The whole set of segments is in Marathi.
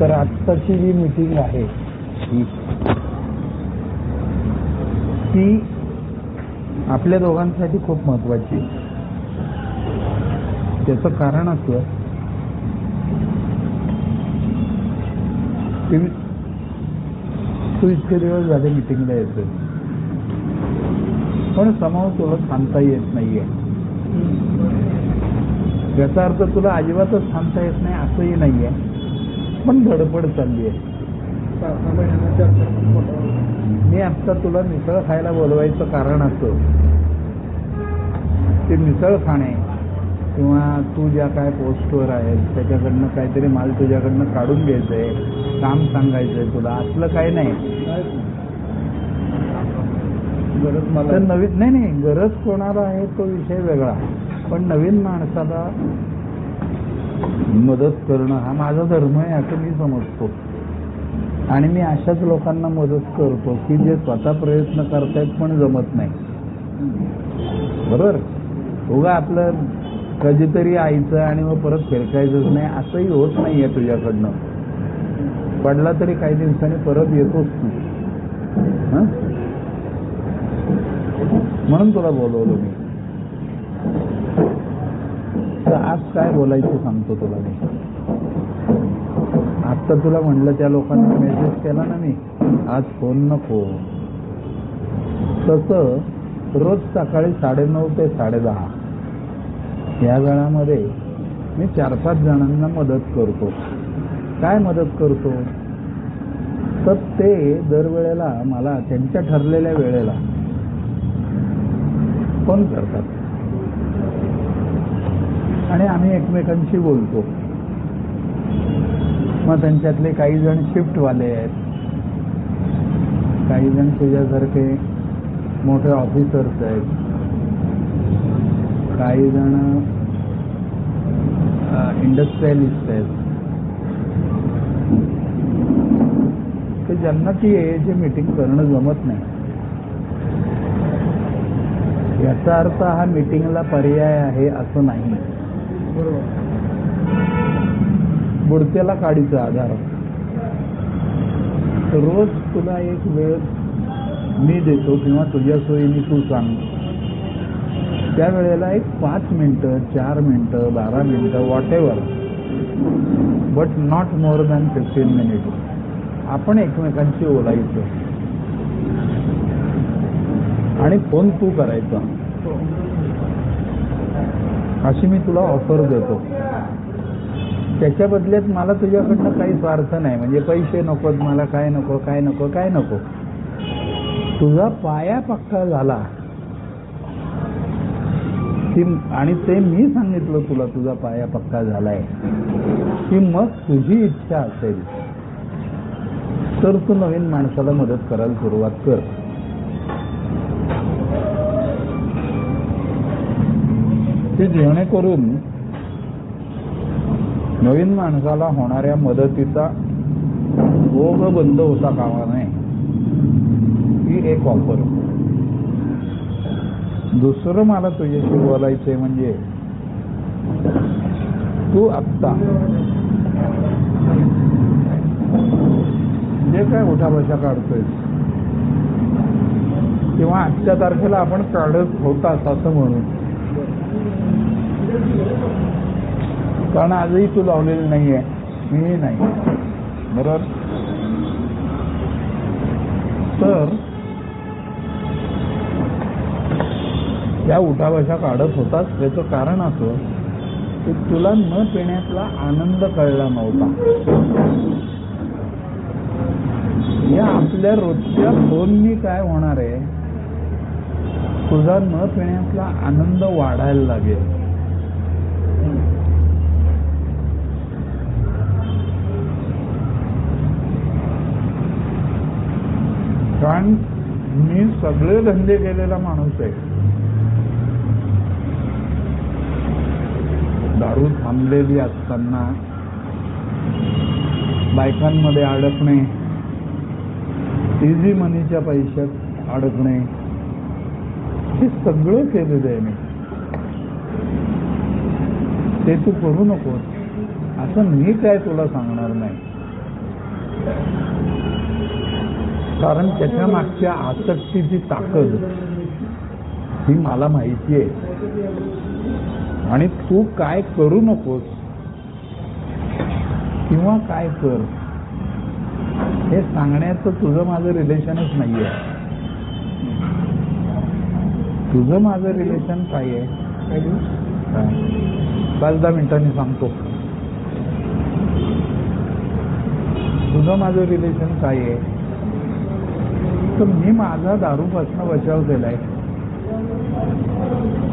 तर आत्ताची जी मीटिंग आहे ही ती आपल्या दोघांसाठी खूप महत्वाची आहे. त्याचं कारण असं की तू इतके दिवस झाले मिटिंगला येतोय. पण समोर तुला थांबता येत नाहीये. याचा अर्थ तुला अजिबातच थांबता येत नाही असंही नाहीये. पण धडपड चालली आहे. मी आता तुला मिसळ खायला बोलवायचं कारण असं. ते मिसळ खाणे किंवा तू ज्या काय पोस्टवर आहेस त्याच्याकडनं काहीतरी माल तुझ्याकडनं काढून घ्यायचंय काम सांगायचंय तुला असलं काही नाही. गरज मला नवीन नाही नाही गरज कोणाला आहे तो विषय वेगळा. पण नवीन माणसाला मदत करणं हा माझा धर्म आहे असं मी समजतो. आणि मी अशाच लोकांना मदत करतो की जे स्वतः प्रयत्न करतायत पण जमत नाही. बरोबर? उगा आपलं कधीतरी आईचं आणि मग परत फिरकायचंच नाही असंही होत नाहीये तुझ्याकडनं. पडला तरी काही दिवसांनी परत येतोच तू. म्हणून तुला बोलवलं मी. तर आज काय बोलायचं सांगतो तुला मी? आता तुला म्हणलं त्या लोकांना मेसेज केला ना मी. आज फोन नको. तसं रोज सकाळी साडेनऊ ते साडेदहा. या वेळामध्ये मी चार पाच जणांना मदत करतो. काय मदत करतो? तर ते दरवेळेला मला त्यांच्या ठरलेल्या वेळेला फोन करतात. आणि आम्ही एकमेकांशी बोलतो. मग त्यांच्यातले काही जण शिफ्टवाले आहेत. काही जण तुझ्यासारखे मोठे ऑफिसर्स आहेत. काही जण इंडस्ट्रियलिस्ट आहेत. ते ज्यांना ती एची मीटिंग करणं जमत नाही. याचा अर्थ हा मीटिंगला पर्याय आहे असं नाही. बुडतेला बुडत्याला काडीचा आधार. रोज तुला एक वेळ मी देतो किंवा तुझ्या सोयीने तू सांग. त्या वेळेला एक पाच मिनिटं चार मिनिटं बारा मिनिटं whatever but not more than fifteen minute आपण एकमेकांशी बोलायचं आणि फोन तू करायचा. हो. अशी मी तुला ऑफर देतो. त्याच्या बदल्यात मला तुझ्याकडनं काही स्वार्थ नाही. म्हणजे पैसे नकोत मला काय नको काय नको काय नको. तुझा पाया पक्का झाला. की आणि ते मी सांगितलं तुला तुझा पाया पक्का झालाय. की मग तुझी इच्छा असेल तर तू नवीन माणसाला मदत करायला सुरुवात कर. की जेणेकरून नवीन माणसाला होणाऱ्या मदतीचा ओघ बंद होता कामा नये ही एक ऑफर दुसरं मला तुझ्याशी बोलायचंय म्हणजे तू आत्ता जे काय उठा काढतोय किंवा आजच्या तारखेला आपण काढत होतास असं म्हणू. कारण आजही तू लावलेली नाहीये. मी नाही. बरोबर? तर त्या उठाभाषा काढत होताच. त्याचं कारण असं की तुला न पिण्यातला आनंद कळला नव्हता. या आपल्या रोजच्या फोननी काय होणार आहे? तुझा न पिण्यातला आनंद वाढायला लागेल. कारण मी सगळे धंदे केलेला माणूस आहे. दारू थांबलेली असताना बायकांमध्ये अडकणे इझी मनीच्या पैशात अडकणे हे सगळं केलेलं आहे मी. ते तू करू नकोस असं मी काय तुला सांगणार नाही. कारण त्याच्या मागच्या आसक्तीची ताकद ही मला माहिती आहे. आणि तू काय करू नकोस किंवा काय कर हे सांगण्याचं तुझं माझं रिलेशनच नाहीये. तुझं माझं रिलेशन काय आहे? पाच दहा मिनिटांनी सांगतो. तुझं माझं रिलेशन काय आहे? तर मी माझा दारूपासून बचाव केलाय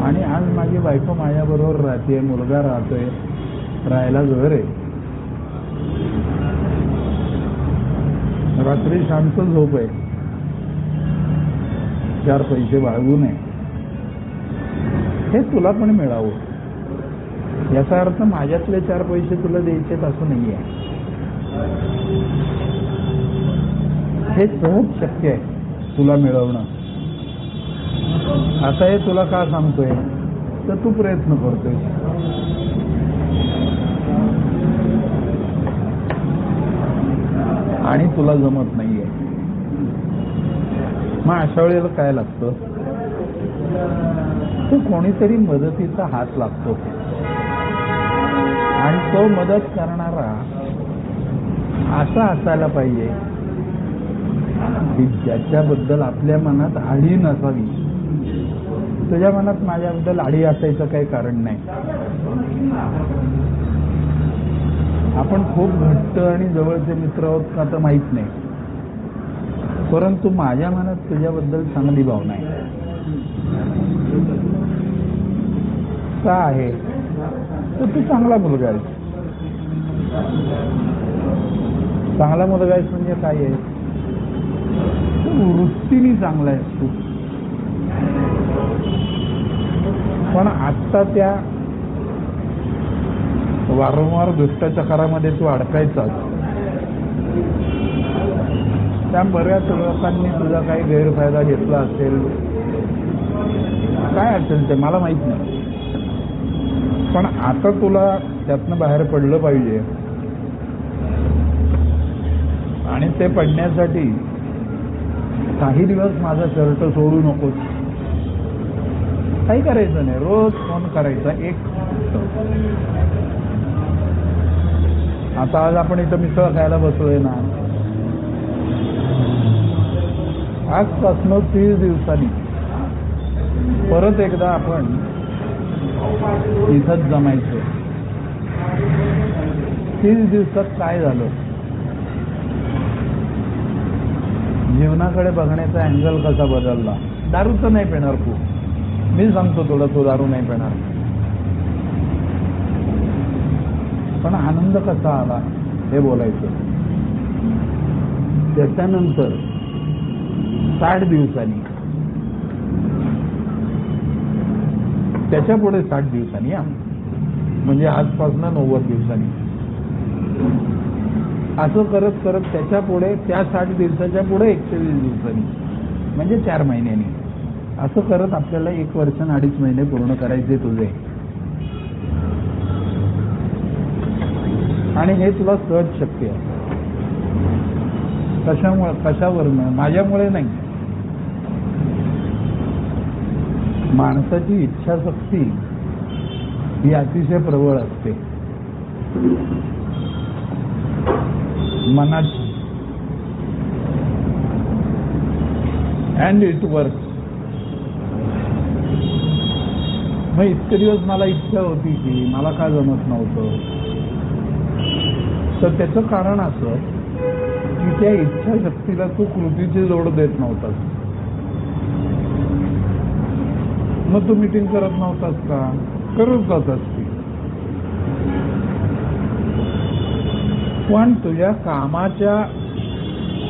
आणि आज माझी बायको माझ्याबरोबर राहते मुलगा राहतोय राहायला घर आहे. रात्री शांत झोप आहे. चार पैसे बाळगू नये. हे तुला पण मिळावं. याचा अर्थ माझ्यातले चार पैसे तुला द्यायचे असं नाहीये. हे सहज शक्य आहे. तुला मिळवणं आता हे तुला का सांगतोय? तर तू प्रयत्न करतोय. आणि तुला जमत नाहीये. मग अशा वेळेला काय लागतं? तू कोणीतरी मदतीचा हात लागतो. आणि तो मदत करणारा असा असायला पाहिजे. की ज्याच्याबद्दल आपल्या मनात आढी नसावी. तुझ्या मनात माझ्याबद्दल आढी असायचं काही कारण नाही. आपण खूप घट्ट आणि जवळचे मित्र आहोत का तर माहीत नाही. परंतु माझ्या मनात तुझ्याबद्दल चांगली भावना आहे. का आहे? तर तू चांगला मुलगा आहेस. चांगला मुलगा आहेस म्हणजे काय आहे? वृत्तीने चांगला आहे तू. पण आत्ता त्या वारंवार दुष्टचक्रामध्ये तू अडकायचाच त्या बऱ्याच लोकांनी तुझा काही गैरफायदा घेतला असेल. काय असेल ते? मला माहीत नाही. पण आता तुला त्यातनं बाहेर पडलं पाहिजे. आणि ते पडण्यासाठी काही दिवस माझा शर्ट सोडू नकोस. काही करायचं नाही रोज फोन करायचा एक आता आज आपण इथं मिसळ खायला बसलोय ना. आजपासनं तीस दिवसांनी. परत एकदा आपण इथंच जमायचो. तीस दिवसात काय झालं? जीवनाकडे बघण्याचा अँगल कसा बदलला? दारू तर नाही पिणार तू. मी सांगतो तुला तू दारू नाही पिणार. पण आनंद कसा आला हे बोलायचं. त्याच्यानंतर साठ दिवसांनी. त्याच्या पुढे साठ दिवसांनी म्हणजे आजपासून नव्वद दिवसांनी. असं करत करत त्याच्या पुढे त्या साठ दिवसाच्या पुढे एकशे वीस दिवसांनी म्हणजे चार महिन्यांनी. असं करत आपल्याला एक वर्ष अडीच महिने पूर्ण करायचे तुझे. आणि हे तुला सहज शक्य आहे. कशामुळे कशावरनं? माझ्यामुळे नाही. माणसाची इच्छाशक्ती ही अतिशय प्रबळ असते. मनाची अँड इट वर्क मग इतके दिवस मला इच्छा होती की मला का जमत नव्हतं? तर त्याचं कारण असं की त्या इच्छाशक्तीला तू कृतीची जोड देत नव्हतास मग तू मिटिंग करत नव्हतास का? करत होतास ती पण तुझ्या कामाच्या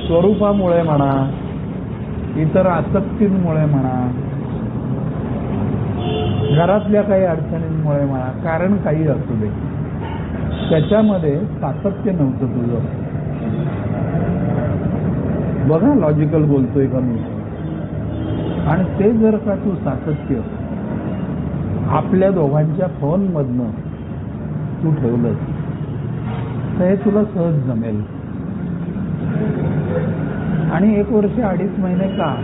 स्वरूपामुळे म्हणा इतर आसक्तींमुळे म्हणा घरातल्या काही अडचणींमुळे म्हणा कारण काही असू दे त्याच्यामध्ये सातत्य नव्हतं तुझं. बघा लॉजिकल बोलतोय का मी? आणि ते जर का तू सातत्य आपल्या दोघांच्या फोनमधनं तू ठेवलंस तर हे तुला सहज जमेल. आणि एक वर्ष अडीच महिने का?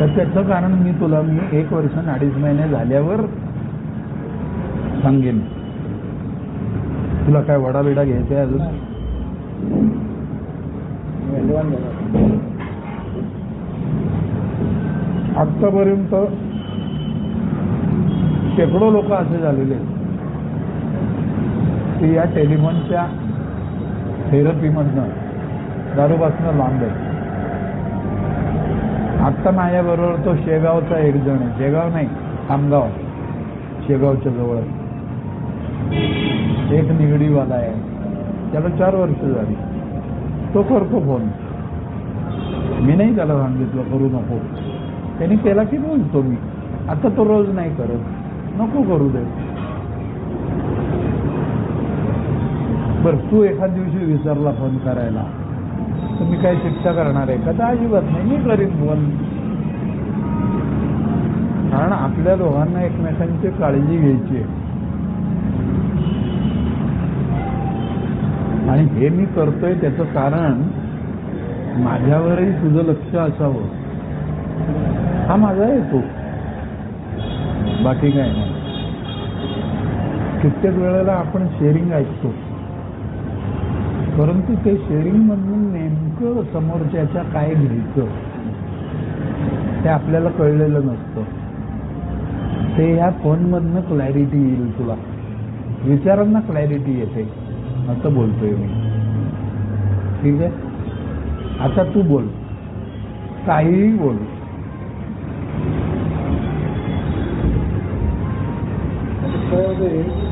तर त्याचं कारण मी तुला मी एक वर्ष आणि अडीच महिने झाल्यावर सांगेन. तुला काय वडा बिडा घ्यायचा आहे अजून? आत्तापर्यंत शेकडो लोक असे झालेले आहेत. की या टेलिफोनच्या थेरपीमधनं दारूपासून लांब आहे. आत्ता माझ्याबरोबर तो शेगावचा एक जण आहे. शेगाव नाही खामगाव. शेगावच्या जवळ एक निगडीवाला आहे. त्याला चार वर्ष झाली. तो करतो फोन मी नाही त्याला सांगितलं करू नको. त्यांनी केला की बोलतो मी. आता तो रोज नाही करत. नको करू दे बरं तू एखाद दिवशी विसरला फोन करायला. तर मी काय शिक्षा करणार आहे का? तर अजिबात नाही मी करीन फोन कारण आपल्या दोघांना एकमेकांची काळजी घ्यायची आहे. आणि हे मी करतोय त्याचं कारण माझ्यावरही तुझं लक्ष असावं. हा माझा येतो बाकी काय नाही. कित्येक वेळेला आपण शेअरिंग ऐकतो. परंतु ते शेअरिंग मधून नेमकं समोरच्याच्या काय घ्यायचं ते आपल्याला कळलेलं नसतं. ते ह्या फोनमधनं क्लॅरिटी येईल तुला. विचारांना क्लॅरिटी येते असं बोलतोय मी. ठीक आहे? आता तू बोल. काहीही बोल. काय